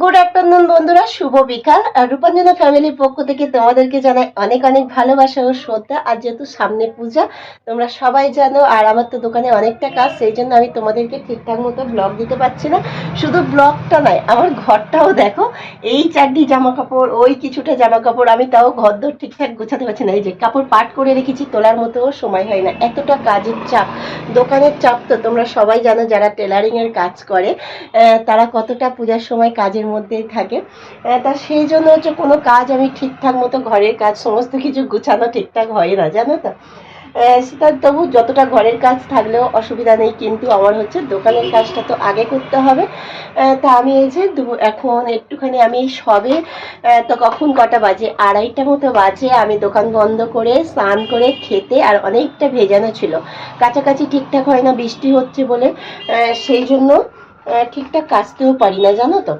Good afternoon বন্ধুরা। শুভ বিকাল। রূপাঞ্জনা ফ্যামিলির পক্ষ থেকে তোমাদেরকে জানাই অনেক অনেক ভালোবাসা ও শ্রদ্ধা। আর যেহেতু সামনে পূজা, তোমরা সবাই জানো, আর আমার তো দোকানে অনেকটা কাজ, সেই জন্য আমি তোমাদেরকে ঠিকঠাক মতো ব্লগ দিতে পারছি না। শুধু ব্লগটা নয়, আমার ঘরটাও দেখো। এই চারটি জামা কাপড় ওই কিছুটা জামা কাপড় আমি তাও ঘর দর ঠিকঠাক গোছাতে পারছি না। এই যে কাপড় পাট করে রেখেছি, তোলার মতো সময় হয় না। এতটা কাজের চাপ। দোকানের চাপ তো তোমরা সবাই জানো, যারা টেলারিংয়ের কাজ করে তারা কতটা পূজার সময় কাজের মধ্যেই থাকে। তা সেই জন্য হচ্ছে কোনো কাজ আমি ঠিকঠাক মতো ঘরের কাজ, সমস্ত কিছু গুছানো ঠিকঠাক হয় না, জানো তো? সেটা তবু যতটা ঘরের কাজ থাকলেও অসুবিধা নেই, কিন্তু আমার হচ্ছে দোকানের কাজটা তো আগে করতে হবে। তা আমি এই যে এখন একটুখানি আমি সবে তো কখন কটা বাজে? আড়াইটা মতো বাজে, আমি দোকান বন্ধ করে স্নান করে খেতে আর অনেকটা ভেজানো ছিল। কাছাকাছি ঠিকঠাক হয় না, বৃষ্টি হচ্ছে বলে সেই জন্য ঠিকঠাক কাচতেও পারি না, জানো তো?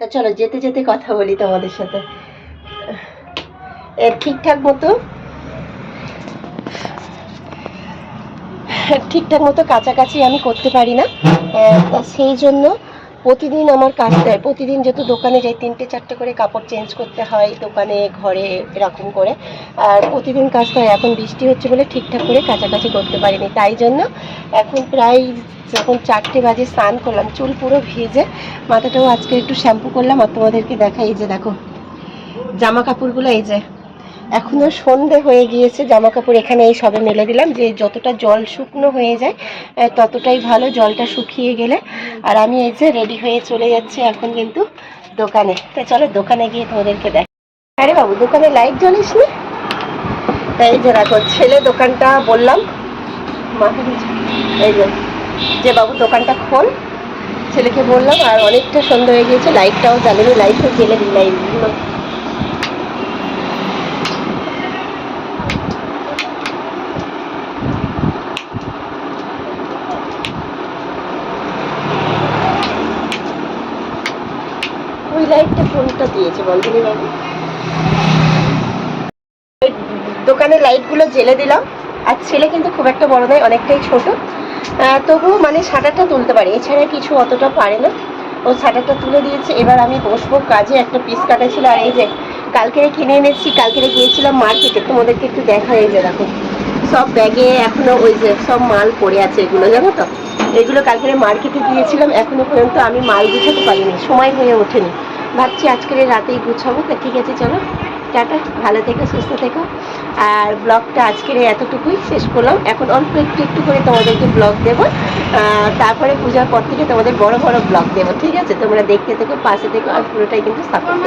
তা চলো, যেতে যেতে কথা বলি তোমাদের সাথে। ঠিকঠাক মতো ঠিকঠাক মতো কাছাকাছি আমি করতে পারি না। সেই জন্য প্রতিদিন আমার কাচতে হয় প্রতিদিন যেহেতু দোকানে যাই, তিনটে চারটে করে কাপড় চেঞ্জ করতে হয়, দোকানে, ঘরে, এরকম করে। আর প্রতিদিন কাচতে হয় এখন বৃষ্টি হচ্ছে বলে ঠিকঠাক করে কাছাকাছি করতে পারিনি। তাই জন্য এখন প্রায় যখন চারটে বাজে স্নান করলাম, চুল পুরো ভিজে মাথাটাও আজকে একটু শ্যাম্পু করলাম আর তোমাদেরকে দেখাই, এই যে দেখো জামা কাপড়গুলো এই যে। এখনও সন্ধে হয়ে গিয়েছে জামা কাপড় এখানে এই সবে মেলে দিলাম, যে যতটা জল শুকনো হয়ে যায় ততটাই ভালো জলটা শুকিয়ে গেলে। আর আমি এই যে রেডি হয়ে চলে যাচ্ছি এখন কিন্তু দোকানে। তো চলো দোকানে গিয়ে তোমাদেরকে দেখ আরে বাবু, দোকানে লাইট জ্বলিস না তাই যে দেখো, ছেলে দোকানটা বললাম। মাথা এই যে। যে বাবু, দোকানটা খোল। ছেলেকে বললাম, আর অনেকটা সন্ধ্যা হয়ে গিয়েছে, লাইটটাও জ্বালেনি, লাইটও জ্বেলে দিই লাইটগুলো লাইটটা কোনটা দিয়েছে বাবু। ওই দোকানের লাইটগুলো জ্বেলে দিলাম। আর ছেলে কিন্তু খুব একটা বড় নয়, অনেকটাই ছোট। তবুও মানে শাটারটা তুলতে পারে। এছাড়া কিছু অতটা পারে না। ও শাটারটা তুলে দিয়েছে। এবার আমি বসবো কাজে। একটা পিস কাটা ছিল। আর এই যে কালকে কিনে এনেছি, কালকেরে গিয়েছিলাম মার্কেটে। তোমাদেরকে একটু দেখা এই যে দেখো। সব ব্যাগে এখনও ওই যে সব মাল পড়ে আছে এগুলো, জানো তো? এগুলো কালকে মার্কেটে গিয়েছিলাম। এখনও পর্যন্ত আমি মাল গুছাতে পারিনি। সময় হয়ে ওঠেনি। ভাবছি আজকের রাতেই গুছাবো। তা ঠিক আছে, চলো। টাটা, ভালো থেকো, সুস্থ থেকো। আর ব্লগটা আজকের এতটুকুই, শেষ করলাম। এখন অল্প একটু একটু করে তোমাদেরকে ব্লগ দেবো। তারপরে পূজার পর থেকে তোমাদের বড় বড় ব্লগ দেবো, ঠিক আছে? তোমরা দেখতে থেকো, পাশে থেকো, আর পুরোটাই কিন্তু সাপোর্ট